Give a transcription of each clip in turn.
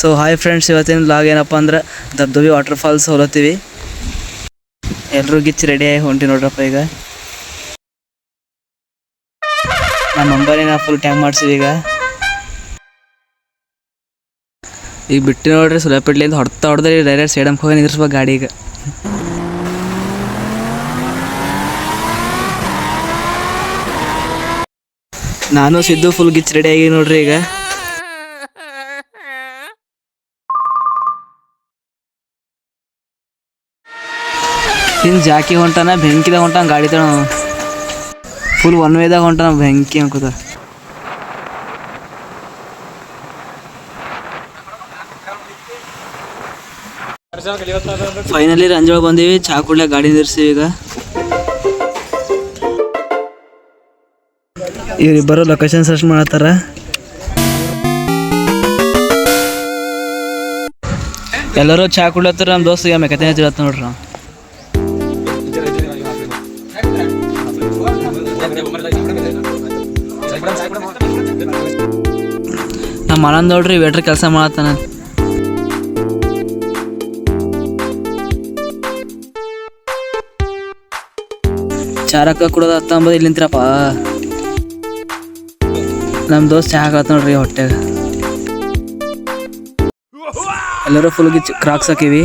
So hi friends ಇವತ್ತಿನ log ಏನಪ್ಪ ಅಂದ್ರೆ ದಬ್ದಬಿ ವಾಟರ್ ಫಾಲ್ಸ್ ಹೋಲತ್ತೀವಿ. ಎಲ್ಲರೂ ಗಿಚ್ಚಿ ರೆಡಿ ಆಗಿ ಹೊಂಟಿ ನೋಡ್ರಪ್ಪ ಈಗ. ನಮ್ಮ ನಂಬರಿನ ಫುಲ್ ಟ್ಯಾಂಕ್ ಮಾಡ್ಸಿವಿ ಈಗ. ಈಗ ಬಿಟ್ಟು ನೋಡ್ರಿ ಸುಲಪಿಡ್ಲಿಂದ ಹೊಡ್ತಾ ಹೊಡೆದ್ರಿ ಡೈರೆಕ್ಟ್ ಸೇಡಮ್ ಹೋಗಿ ನಿಂದಿರ್ಸ್ಬೇಕು ಗಾಡಿ ಈಗ. ನಾನು ಸಿದ್ದು ಫುಲ್ ಗಿಚ್ ರೆಡಿ ಆಗಿ ನೋಡ್ರಿ ಈಗ. ಹಿಂದ್ ಜಾಕಿ ಹೊಂಟಾನ, ಬೆಂಕಿದಾಗ ಹೊಂಟಾನ ಗಾಡಿ ತಣ ಫುಲ್ ಒನ್ ವೇದಾಗ ಹೊಂಟಾನ ಬೆಂಕಿ ಅನ್ಕೋತ. ಫೈನಲಿ ರಂಜೋಳ ಬಂದೀವಿ, ಚಾ ಕುಡ್ಲೆ ಗಾಡಿ ನಿಲ್ಸಿವಿ ಈಗ. ಇವರಿಬ್ಬರು ಲೊಕೇಶನ್ ಸರ್ಚ್ ಮಾಡತ್ತಾರ. ಎಲ್ಲರೂ ಚಾ ಕುಡ್ಲತ್ತಾರ ನಮ್ಮ ದೋಸ್ತ ಈಗ ಮೆಕತೆ ಹೇಳ್ತ ನೋಡ್ರಿ ನಮ್ಮ ನೋಡ್ರಿ ವೇಟ್ರ್ ಕೆಲಸ ಮಾಡತ್ತಾನ. ಚಾರಕ್ಕ ಕುಡೋದ ಇಲ್ಲಿ ನಿಂತಿರಪ್ಪ ನಮ್ಮ ದೋಸ್ತ್ ಚಹಾ ಹಾಕತ್ ನೋಡ್ರಿ ಹೊಟ್ಟೆಗೆ. ಎಲ್ಲರೂ ಫುಲ್ ಗಿಚ್ ಕ್ರಾಕ್ಸ್ ಹಾಕಿವಿ.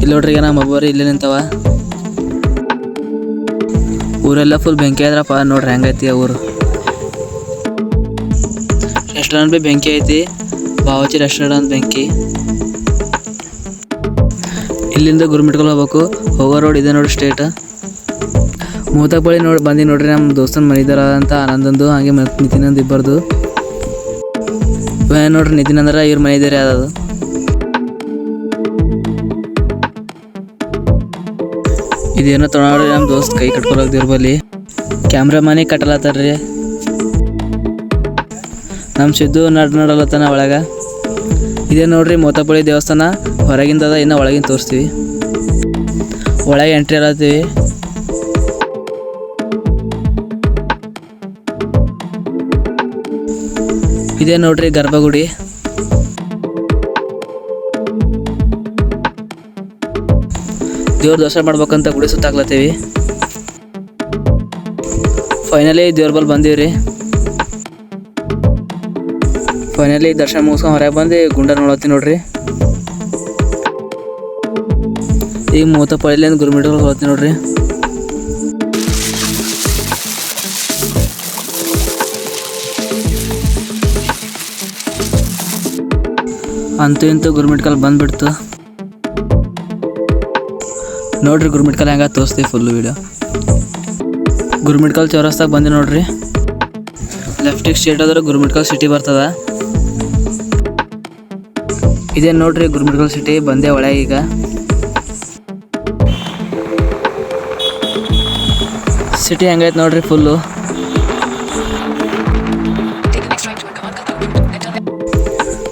ಇಲ್ಲಿ ನೋಡ್ರಿ ಏನ ಒಬ್ಬರು ಇಲ್ಲಿ ನಿಂತವ. ಊರೆಲ್ಲ ಫುಲ್ ಬೆಂಕಿ ಆದ್ರಪ್ಪ. ನೋಡ್ರಿ ಹೆಂಗೈತಿ ಊರು. ರೆಸ್ಟೋರೆಂಟ್ ಭೀ ಬೆಂಕಿ ಐತಿ. ಬಾವಚಿ ರೆಸ್ಟೋರೆಂಟ್ ಬೆಂಕಿ. ಇಲ್ಲಿಂದ ಗುರುಮಿಟ್ಕೊಳ್ ಹೋಗ್ಬೇಕು. ಹೋಗೋ ರೋಡ್ ಇದೆ ನೋಡಿ ಸ್ಟೇಟ್ ಮೂತಕ್ ಬಳಿ ನೋಡಿ ಬಂದು ನೋಡ್ರಿ ನಮ್ಮ ದೋಸ್ತನ ಮನಿದಾರ ಅಂತ ಆನಂದಂದು, ಹಾಗೆ ನಿತಿನಂದು ಇಬ್ಬರದು. ನೋಡ್ರಿ ನಿತಿನ್ ಅಂದ್ರೆ ಇವ್ರ ಮನೆ ಇದ್ದಾರೆ ಇದೇನೋ ತೊಗೊಂಡ್ರಿ ನಮ್ಮ ದೋಸ್ತ್ ಕೈ ಕಟ್ಕೊಳಕ್ ದೇವ್ರ ಬಲ್ಲಿ ಕ್ಯಾಮ್ರಾ ಮನೆ ಕಟ್ಟಲತ್ತಾರ್ರಿ. ನಮ್ಮ ಸಿದ್ದು ನಡ್ ನಡಲತ್ತಾನ ಒಳಗ. ಇದೇ ನೋಡ್ರಿ ಮೋತಪಳ್ಳಿ ದೇವಸ್ಥಾನ ಹೊರಗಿಂದದ ಇನ್ನು ಒಳಗಿಂದ ತೋರಿಸ್ತೀವಿ. ಒಳಗೆ ಎಂಟ್ರಿ ಅಲ್ಲತ್ತೀವಿ ಇದೇ ನೋಡ್ರಿ ಗರ್ಭಗುಡಿ. ದೇವ್ರ ದರ್ಶನ ಮಾಡ್ಬೇಕಂತ ಗುಡಿ ಸುತ್ತಾಕ್ಲತ್ತೀವಿ ಫೈನಲಿ ದೇವ್ರ ಬಲ್ ಬಂದೀವ್ರಿ. ಫೈನಲಿ ದರ್ಶನ ಮುಗಿಸ್ಕೊಂಡು ಹೊರಗೆ ಬಂದು ಗುಂಡ ನೋಡತ್ತೀನಿ ನೋಡ್ರಿ. ಈಗ ಮೂವತ್ತ ಪಳ್ಳಿಯಿಂದ ಗುರುಮಿಟ್ಗಳು ಹೋಗ್ತೀನಿ ನೋಡ್ರಿ. ಅಂತೂ ಇಂತೂ ಗುರುಮಿಟ್ಕಲ್ಲಿ ಬಂದ್ಬಿಡ್ತು. ನೋಡ್ರಿ ಗುರುಮಿಟ್ಕಲ್ ಹೆಂಗ ತೋರಿಸ್ತೀವಿ ಫುಲ್ಲು ವಿಡಿಯೋ ಗುರುಮಿಟ್ಕಲ್ ಚೌರಸ್ತಾಗ ಬಂದೆ ನೋಡ್ರಿ. ಲೆಫ್ಟಿಗೆ ಸ್ಟೇಟ್ ಆದ್ರೆ ಗುರುಮಿಟ್ಕಲ್ ಸಿಟಿ ಬರ್ತದ. ಇದೇ ನೋಡ್ರಿ ಗುರುಮಿಟ್ಕಲ್ ಸಿಟಿ ಬಂದೆ ಒಳಗೆ ಈಗ. ಸಿಟಿ ಹೆಂಗೈತೆ ನೋಡ್ರಿ ಫುಲ್ಲು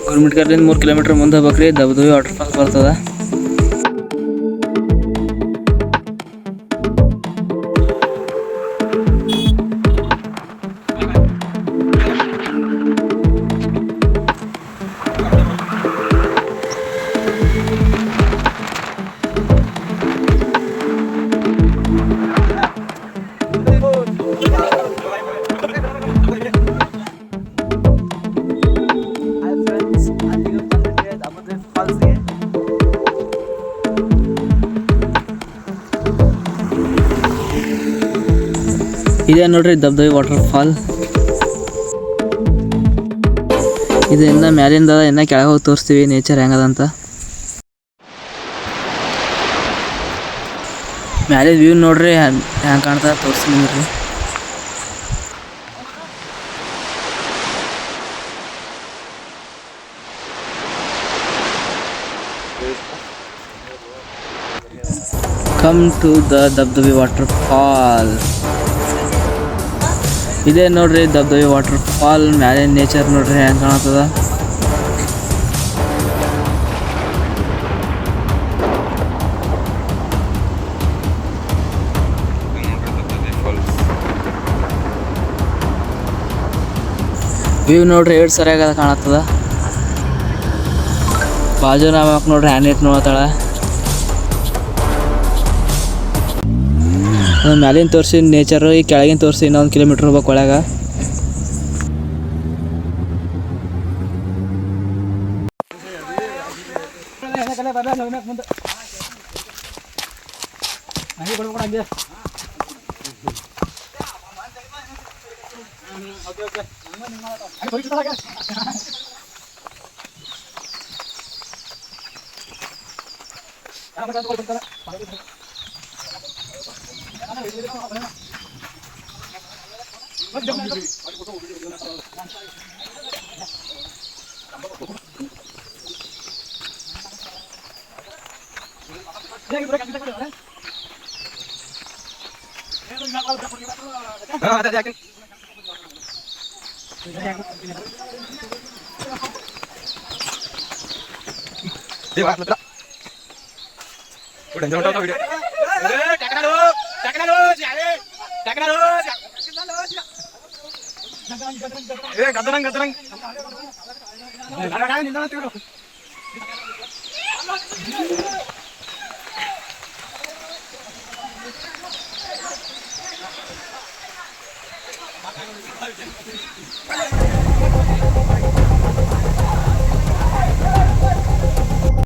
ಗುರುಮಿಟ್ಕಲ್ಲಿಂದ ಮೂರು ಕಿಲೋಮೀಟ್ರ್ ಮುಂದೆ ಹೋಗ್ಬೇಕ್ರಿ. ದಬ್ಬದ ವಾಟರ್ ಫಾಲ್ಸ್ ಬರ್ತದ. ಇದೇ ನೋಡ್ರಿ ದಬ್ದವಿ ವಾಟರ್ ಫಾಲ್ ಇದು ಇನ್ನ ಮ್ಯಾಲಿಂದ ಇನ್ನ ಕೆಳಗೆ ಹೋಗಿ ತೋರಿಸ್ತೀವಿ ನೇಚರ್ ಹೆಂಗದ ಅಂತ. ಮ್ಯಾಲೆ ವ್ಯೂ ನೋಡ್ರಿ ಹೆಂಗೆ ಕಾಣ್ತದ ತೋರಿಸ್ತೀನಿ ನೋಡ್ರಿ. Come to the Dabdabi waterfall ಇದೆ ನೋಡ್ರಿ ದಬ್ದಬಿ ವಾಟರ್ ಫಾಲ್ ಮ್ಯಾಲೆ ನೇಚರ್ ನೋಡ್ರಿ ಹೆಂಗ್ ಕಾಣತ್ತದ. ವ್ಯೂ ನೋಡ್ರಿ ಎರಡು ಸರಿಯಾಗದ ಕಾಣತ್ತದ. ಬಾಜು ನಾವು ನೋಡ್ರಿ ಹ್ಯಾಂಡ್ ಇಟ್ ನೋಡ್ತಾಳೆ ಮ್ಯಾಲಿನ ತೋರಿಸಿ ನೇಚರು ಈ ಕೆಳಗಿನ ತೋರಿಸಿ ಇನ್ನೊಂದು ಕಿಲೋಮೀಟ್ರ್ ಹೋಗ್ಬೇಕು ಒಳಗೆ. হ্যাঁ দাদা যাকে Dewa, letak. Udah jangan tahu video. Eh, kakak dong. ಏ ಗದರಂಗ್ ಗದರಂಗ್ ನಿಂದ